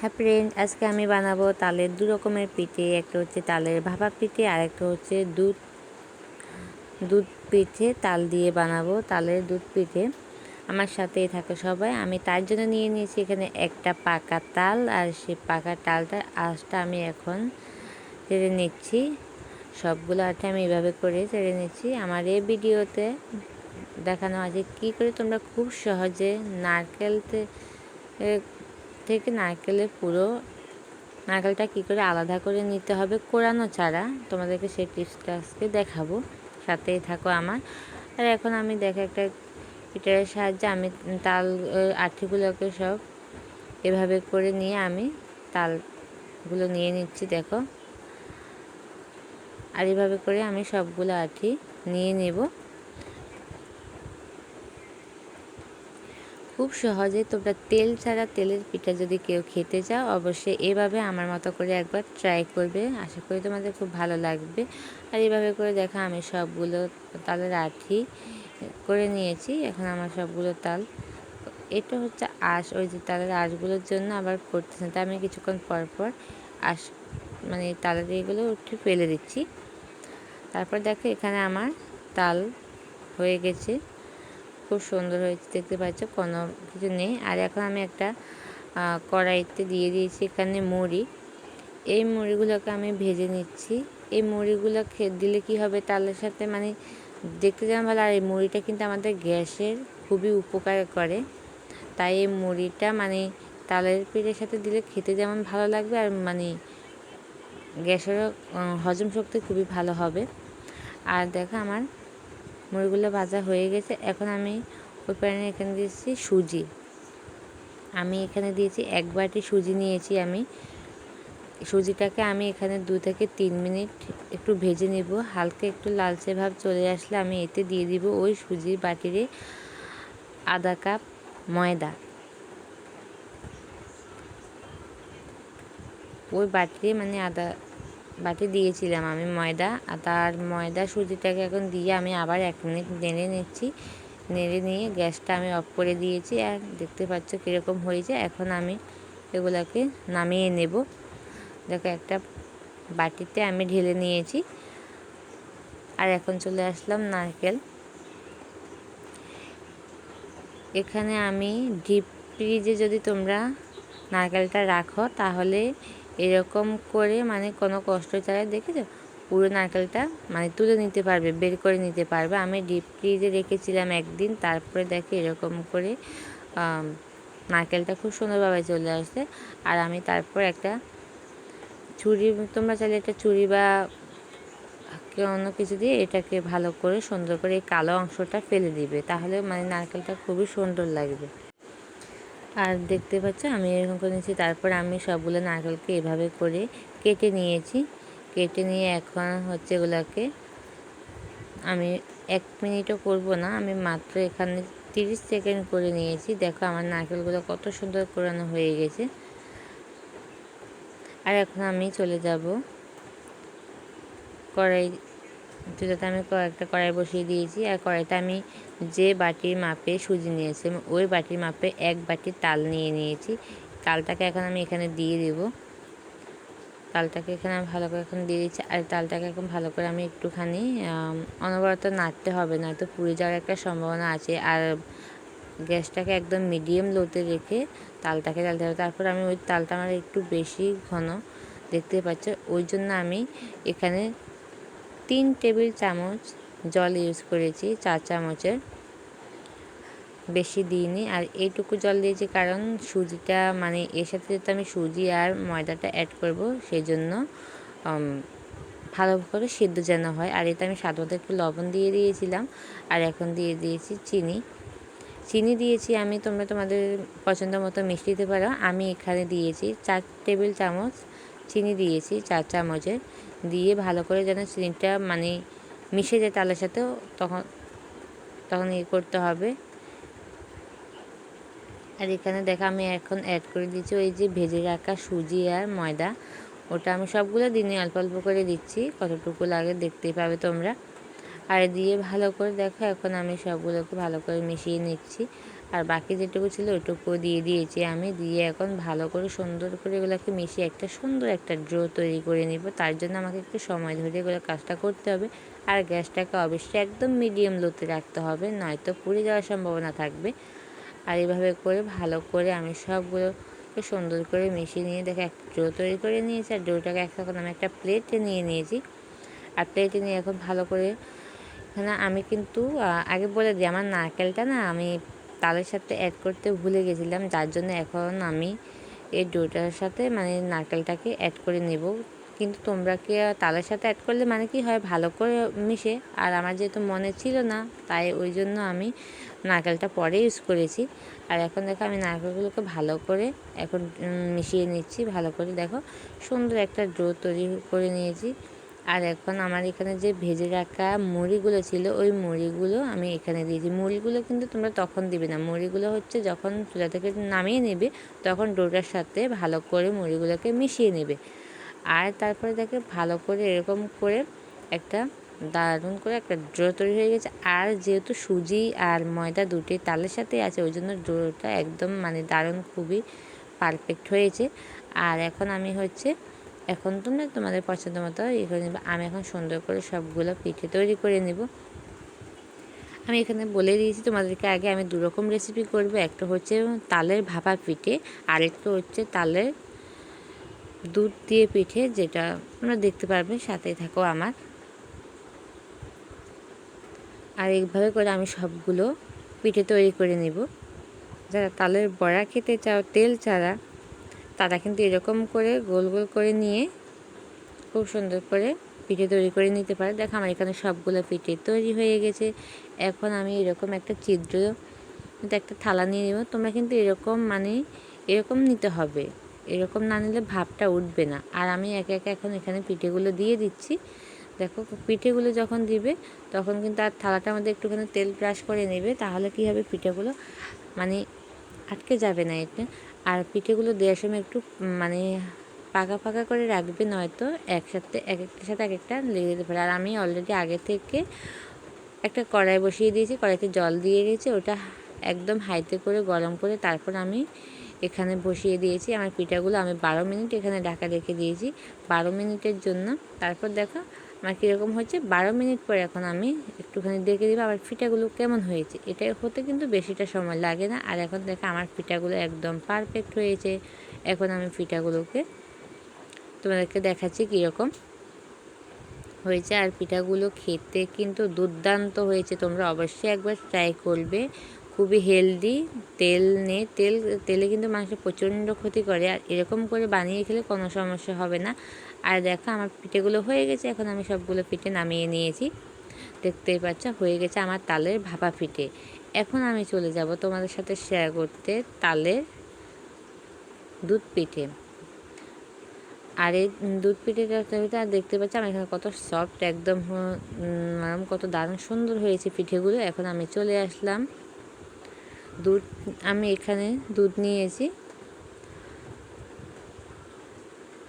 হ্যাঁ ফ্রেন্ড আজকে আমি বানাবো তালের দু রকমের পিঠে। একটা হচ্ছে তালের ভাপা পিঠে আর একটা হচ্ছে দুধ দুধ পিঠে তাল দিয়ে বানাবো তালের দুধ পিঠে। আমার সাথেই থাকে সবাই। আমি তার জন্য নিয়ে নিয়েছি এখানে একটা পাকা তাল আর সেই পাকা তালটা আঁশটা আমি এখন চেড়ে নিচ্ছি। সবগুলো আটা আমি এভাবে করে চেড়ে নিচ্ছি। আমার এই ভিডিওতে দেখানো আছে কি করে তোমরা খুব সহজে নারকেলতে থেকে নারকেলের পুরো নারকেলটা কী করে আলাদা করে নিতে হবে কোরানো ছাড়া, তোমাদেরকে সেই টিপসটা আজকে দেখাবো। সাথেই থাকো আমার। আর এখন আমি দেখো একটা পিটারের সাহায্যে আমি তাল আঠিগুলোকে সব এভাবে করে নিয়ে আমি তালগুলো নিয়ে নিচ্ছি, দেখো। আর এভাবে করে আমি সবগুলো আঠি নিয়ে নেব। খুব সহজে তোমরা তেল ছাড়া তেলের পিঠা যদি কেউ খেতে চাও, অবশ্যই এভাবে আমার মতো করে একবার ট্রাই করবে। আশা করি তোমাদের খুব ভালো লাগবে। আর এভাবে করে দেখা আমি সবগুলো তালের আঠি করে নিয়েছি। এখন আমার সবগুলো তাল, এটা হচ্ছে আঁশ, ওই যে তালের আঁশগুলোর জন্য আবার করতেছে। তা আমি কিছুক্ষণ পর পর আঁশ মানে তালের এগুলো উঠে ফেলে দিচ্ছি। তারপর দেখো এখানে আমার তাল হয়ে গেছে। খুব সুন্দর হয়েছে, দেখতে পাচ্ছ, কোনো কিছু নেই। আর এখন আমি একটা কড়াইতে দিয়ে দিয়েছি এখানে মুড়ি। এই মুড়িগুলোকে আমি ভেজে নিচ্ছি। এই মুড়িগুলো দিলে কি হবে? তালের সাথে মানে দেখতে যেমন ভালো, আর এই মুড়িটা কিন্তু আমাদের গ্যাসের খুবই উপকার করে। তাই এই মুড়িটা মানে তালের পিঠের সাথে দিলে খেতে যেমন ভালো লাগবে, আর মানে গ্যাসেরও হজম শক্তি খুবই ভালো হবে। আর দেখো আমার মুড়িগুলো ভাজা হয়ে গেছে। এখন আমি ওই প্যানে এখানে দিয়েছি সুজি। আমি এখানে দিয়েছি এক বাটি সুজি নিয়েছি আমি। সুজিটাকে আমি এখানে দু থেকে তিন মিনিট একটু ভেজে নেব। হালকা একটু লালচে ভাব চলে আসলে আমি এতে দিয়ে দিব ওই সুজির বাটিরে আধা কাপ ময়দা। ওই বাটিরে মানে আদা বাটি দিয়েছিলাম আমি ময়দা, আর তার ময়দা সুজিটাকে এখন দিয়ে আমি আবার এক মিনিট নেড়ে নিচ্ছি। নেড়ে নিয়ে গ্যাসটা আমি অফ করে দিয়েছি, আর দেখতে পাচ্ছ কীরকম হয়েছে। এখন আমি এগুলোকে নামিয়ে নেব। দেখো, একটা বাটিতে আমি ঢেলে নিয়েছি। আর এখন চলে আসলাম নারকেল। এখানে আমি ডিপ ফ্রিজে যদি তোমরা নারকেলটা রাখো, তাহলে এরকম করে মানে কোনো কষ্ট ছাড়া দেখেছ? পুরো নারকেলটা মানে তুলে নিতে পারবে, বের করে নিতে পারবে। আমি ডিপ ফ্রিজে রেখেছিলাম একদিন, তারপরে দেখে এরকম করে নারকেলটা খুব সুন্দরভাবে চলে আসছে। আর আমি তারপর একটা ছুরি, তোমরা চাইলে একটা ছুরি বা অন্য কিছু দিয়ে এটাকে ভালো করে সুন্দর করে এই কালো অংশটা ফেলে দিবে। তাহলে মানে নারকেলটা খুবই সুন্দর লাগবে। আর দেখতে পাচ্ছ আমি এরকম করে নিয়েছি। তারপর আমি সবগুলো নারকেলকে এভাবে করে কেটে নিয়েছি। কেটে নিয়ে এখন হচ্ছে এগুলোকে আমি এক মিনিটও করব না, আমি মাত্র এখানে তিরিশ সেকেন্ড করে নিয়েছি। দেখো আমার নারকেলগুলো কত সুন্দর করানো হয়ে গেছে। আর এখন আমি চলে যাব কড়াই চুলাতে আমি কয়েকটা কড়াই বসিয়ে দিয়েছি। আর কড়াইতে আমি যে বাটির মাপে সুজি নিয়েছি ওই বাটির মাপে এক বাটি তাল নিয়ে নিয়েছি। তালটাকে এখন আমি এখানে দিয়ে দেব। তালটাকে এখানে আমি ভালো করে এখন দিয়ে দিচ্ছি। আর তালটাকে এখন ভালো করে আমি একটুখানি অনবরত নাড়তে হবে না তো পুড়ে যাওয়ার একটা সম্ভাবনা আছে। আর গ্যাসটাকে একদম মিডিয়াম লোতে রেখে তালটাকে ডালতে হবে। তারপর আমি ওই তালটা আমার একটু বেশি ঘন, দেখতে পাচ্ছি? ওই জন্য আমি এখানে তিন টেবিল চামচ জল ইউজ করেছি, চার চামচের। বেশি দিইনি, আর এইটুকু জল দিয়েছি কারণ সুজিটা মানে এর সাথে যেহেতু আমি সুজি আর ময়দাটা অ্যাড করব সেই জন্য ভালো করে সিদ্ধ যেন হয়। আর এতে আমি স্বাদ একটু লবণ দিয়ে দিয়েছিলাম, আর এখন দিয়ে দিয়েছি চিনি। চিনি দিয়েছি আমি, তোমরা তোমাদের পছন্দ মতো মিষ্টি দিতে পারো। আমি এখানে দিয়েছি চার টেবিল চামচ চিনি দিয়েছি, চার চামচের। দিয়ে ভালো করে যেন চিনিটা মানে মিশে যায় তালের সাথেও তখন তখন ইয়ে করতে হবে। আর এখানে দেখা আমি এখন অ্যাড করে দিচ্ছি ওই যে ভেজে রাখা সুজি আর ময়দা। ওটা আমি সবগুলো দিনে অল্প অল্প করে দিচ্ছি, কতটুকু লাগে দেখতেই পাবে তোমরা। আর দিয়ে ভালো করে দেখো, এখন আমি সবগুলোকে ভালো করে মিশিয়ে নিচ্ছি। আর বাকি যেটুকু ছিল ওইটুকু দিয়ে দিয়েছি আমি। দিয়ে এখন ভালো করে সুন্দর করে এগুলোকে মিশিয়ে একটা সুন্দর একটা ড্রো তৈরি করে নিব। তার জন্য আমাকে একটু সময় ধরে এগুলো কাজটা করতে হবে। আর গ্যাসটাকে অবশ্যই একদম মিডিয়াম লোতে রাখতে হবে, নয়তো পুড়ে যাওয়ার সম্ভাবনা থাকবে। আর এইভাবে করে ভালো করে আমি সবগুলোকে সুন্দর করে মিশিয়ে নিয়ে, দেখে একটা ড্রো তৈরি করে নিয়েছি। আর ড্রোটাকে এখন আমি একটা প্লেটে নিয়ে নিয়েছি। আর প্লেটে নিয়ে এখন ভালো করে এখানে আমি কিন্তু আগে বলে দিই, আমার নারকেলটা না আমি তালের সাথে অ্যাড করতে ভুলে গেছিলাম, যার জন্য এখন আমি এই ডোটার সাথে মানে নারকেলটাকে অ্যাড করে নেব। কিন্তু তোমরা কি তালের সাথে অ্যাড করলে মানে কি হয়? ভালো করে মিশে। আর আমার যেহেতু মনে ছিল না, তাই ওই জন্য আমি নারকেলটা পরে ইউজ করেছি। আর এখন দেখো আমি নারকেলগুলোকে ভালো করে এখন মিশিয়ে নিচ্ছি। ভালো করে দেখো, সুন্দর একটা ডো তৈরি করে নিয়েছি। আর এখন আমার এখানে যে ভেজে রাখা মুড়িগুলো ছিল, ওই মুড়িগুলো আমি এখানে দিয়েছি মুড়িগুলো কিন্তু তোমরা তখন দিবে না। মুড়িগুলো হচ্ছে যখন চুলা থেকে নামিয়ে নেবে, তখন ডোটার সাথে ভালো করে মুড়িগুলোকে মিশিয়ে নেবে। আর তারপরে দেখে ভালো করে এরকম করে একটা দারুণ করে একটা ড্রো তৈরি হয়ে গেছে। আর যেহেতু সুজি আর ময়দা দুটি তালের সাথে আছে, ওই জন্য ড্রোটা একদম মানে দারুণ, খুবই পারফেক্ট হয়েছে। আর এখন আমি হচ্ছে এখন তোমরা তোমাদের পছন্দ মতো ইয়ে করে নেবে। আমি এখন সুন্দর করে সবগুলো পিঠে তৈরি করে নেব। আমি এখানে বলে দিয়েছি তোমাদেরকে আগে আমি দুরকম রেসিপি করব। একটা হচ্ছে তালের ভাপা পিঠে, আরেকটা হচ্ছে তালের দুধ দিয়ে পিঠে, যেটা তোমরা দেখতে পারবে সাথে থাকো আমার। আর এইভাবে করে আমি সবগুলো পিঠে তৈরি করে নিব। যারা তালের বড়া খেতে চাও, তেল ছাড়া তারা কিন্তু এরকম করে গোল গোল করে নিয়ে খুব সুন্দর করে পিঠে তৈরি করে নিতে পারে। দেখো, আমার এখানে সবগুলো পিঠে তৈরি হয়ে গেছে। এখন আমি এরকম একটা ছিদ্র একটা থালা নিয়ে নেব। তোমরা কিন্তু এরকম মানে এরকম নিতে হবে। এরকম না নিলে ভাবটা উঠবে না। আর আমি একে একে এখন এখানে পিঠেগুলো দিয়ে দিচ্ছি। দেখো, পিঠেগুলো যখন দিবে, তখন কিন্তু আর থালাটার মধ্যে একটুখানি তেল ব্রাশ করে নেবে, তাহলে কী হবে? পিঠেগুলো মানে আটকে যাবে না এটা আর পিঠেগুলো দেওয়ার সময় একটু মানে পাকা পাকা করে রাখবে নয়তো একসাথে, এক একটার সাথে এক একটা লেগে যেতে পারে। আর আমি অলরেডি আগে থেকে একটা কড়াই বসিয়ে দিয়েছি, কড়াইতে জল দিয়ে দিয়েছি ওটা একদম হাইতে করে, গরম করে তারপর আমি এখানে বসিয়ে দিয়েছি। আমার পিঠাগুলো আমি বারো মিনিট এখানে ঢাকা রেখে দিয়েছি। বারো মিনিটের জন্য তারপর দেখো আমার কীরকম হয়েছে? বারো মিনিট পরে এখন আমি একটুখানি দেখে দিব আমার পিঠাগুলো কেমন হয়েছে। এটা হতে কিন্তু বেশিটা সময় লাগে না। আর এখন দেখো আমার পিঠাগুলো একদম পারফেক্ট হয়েছে। এখন আমি পিঠাগুলোকে তোমাদেরকে দেখাচ্ছি কীরকম হয়েছে। আর পিঠাগুলো খেতে কিন্তু দুর্দান্ত হয়েছে। তোমরা অবশ্যই একবার ট্রাই করবে। খুবই হেলদি তেল নেই। তেল, তেলে কিন্তু মানুষের প্রচণ্ড ক্ষতি করে। আর এরকম করে বানিয়ে খেলে কোনো সমস্যা হবে না। আর দেখো আমার পিঠেগুলো হয়ে গেছে, এখন আমি সবগুলো পিঠে নামিয়ে নিয়েছি। দেখতেই পাচ্ছ, হয়ে গেছে আমার তালের ভাপা পিঠে। এখন আমি চলে যাব তোমাদের সাথে শেয়ার করতে তালের দুধ পিঠে। আর এই দুধ পিঠেটা দেখতে পাচ্ছি, আমার এখানে কত সফট একদম নরম কত দারুণ সুন্দর হয়েছে পিঠেগুলো। এখন আমি চলে আসলাম। দুধ, আমি এখানে দুধ নিয়েছি।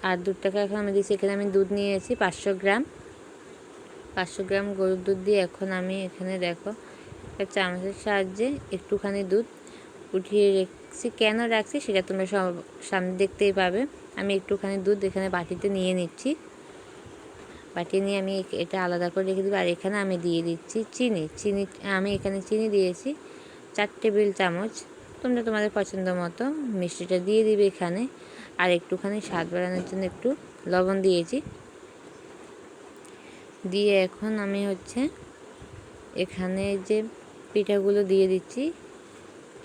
আর দুধটাকে এখন আমি দিচ্ছি এখানে আমি দুধ নিয়েছি পাঁচশো গ্রাম। পাঁচশো গ্রাম গরুর দুধ দিয়ে এখন আমি এখানে দেখো, একটা চামচের সাহায্যে একটুখানি দুধ উঠিয়ে রেখেছি। কেন রাখছি সেটা তোমরা সামনে দেখতেই পাবে। আমি একটুখানি দুধ এখানে বাটিতে নিয়ে নিচ্ছি। বাটি নিয়ে আমি এটা আলাদা করে রেখে দেবো। আর এখানে আমি দিয়ে দিচ্ছি চিনি। চিনি, আমি এখানে চিনি দিয়েছি চার টেবিল চামচ। তোমরা তোমাদের পছন্দ মতো মিষ্টিটা দিয়ে দিবে এখানে। আর একটুখানি স্বাদ বাড়ানোর জন্য একটু লবণ দিয়েছি। দিয়ে এখন আমি হচ্ছে এখানে যে পিঠাগুলো দিয়ে দিচ্ছি,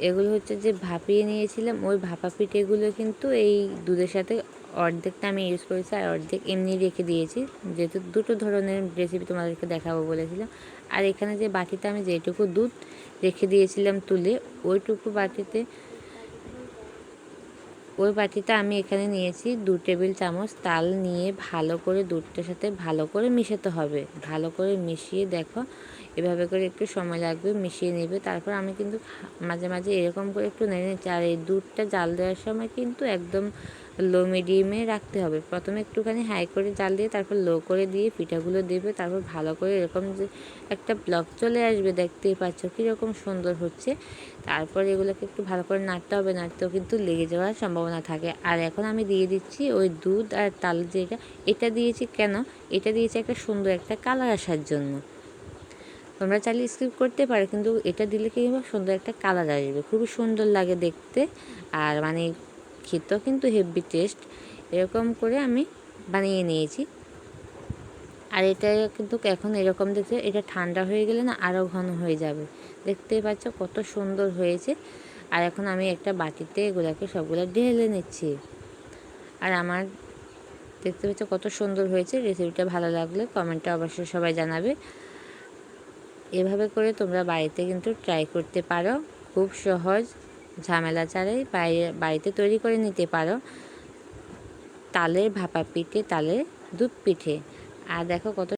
এগুলো হচ্ছে যে ভাপিয়ে নিয়েছিলাম। ওই ভাপা পিঠেগুলো কিন্তু এই দুধের সাথে অর্ধেকটা আমি ইউজ করেছি আর অর্ধেক এমনি রেখে দিয়েছি। যেহেতু দুটো ধরনের রেসিপি তোমাদেরকে দেখাবো বলেছিলাম। আর এখানে যে বাটিতে আমি যেটুকু দুধ রেখে দিয়েছিলাম তুলে, ওইটুকু বাটিতে ওই বাটিটা আমি এখানে নিয়েছি। দু টেবিল চামচ তাল নিয়ে ভালো করে দুধটার সাথে ভালো করে মিশাতে হবে। ভালো করে মিশিয়ে দেখো, এভাবে করে একটু সময় লাগবে, মিশিয়ে নেবে। তারপর আমি কিন্তু মাঝে মাঝে এরকম করে একটু নেড়ে নিচ্ছি। আর এই দুধটা জাল দেওয়ার সময় কিন্তু একদম লো মিডিয়ামে রাখতে হবে। প্রথমে একটুখানি হাই করে জাল দিয়ে তারপর লো করে দিয়ে পিঠাগুলো দেবে, তারপর ভালো করে এরকম যে একটা ব্লক চলে আসবে দেখতেই পাচ্ছ কীরকম সুন্দর হচ্ছে। তারপর এগুলোকে একটু ভালো করে নাড়তে হবে, নাড়তেও কিন্তু লেগে যাওয়ার সম্ভাবনা থাকে। আর এখন আমি দিয়ে দিচ্ছি ওই দুধ আর তাল যেটা, এটা দিয়েছি কেন? এটা দিয়েছি একটা সুন্দর একটা কালার আসার জন্য। তোমরা চাইলে স্কিপ করতে পারো, কিন্তু এটা দিলে কি সুন্দর একটা কালার আসবে। খুবই সুন্দর লাগে দেখতে। আর মানে খেতেও কিন্তু হেভি টেস্ট। এরকম করে আমি বানিয়ে নিয়েছি। আর এটা কিন্তু এখন এরকম দেখতে, এটা ঠান্ডা হয়ে গেলে না আরও ঘন হয়ে যাবে। দেখতেই পাচ্ছ কত সুন্দর হয়েছে। আর এখন আমি একটা বাটিতে এগুলোকে সবগুলো ঢেলে নিচ্ছি। আর আমার দেখতে পাচ্ছ কত সুন্দর হয়েছে। রেসিপিটা ভালো লাগলে কমেন্টে অবশ্যই সবাই জানাবে। এভাবে করে তোমরা বাড়িতে কিন্তু ট্রাই করতে পারো। খুব সহজ। ঝামেলা ছাড়াই বাইরে, বাড়িতে তৈরি করে নিতে পারো। তালের ভাপা পিঠে তালের দুধ পিঠে। আর দেখো কত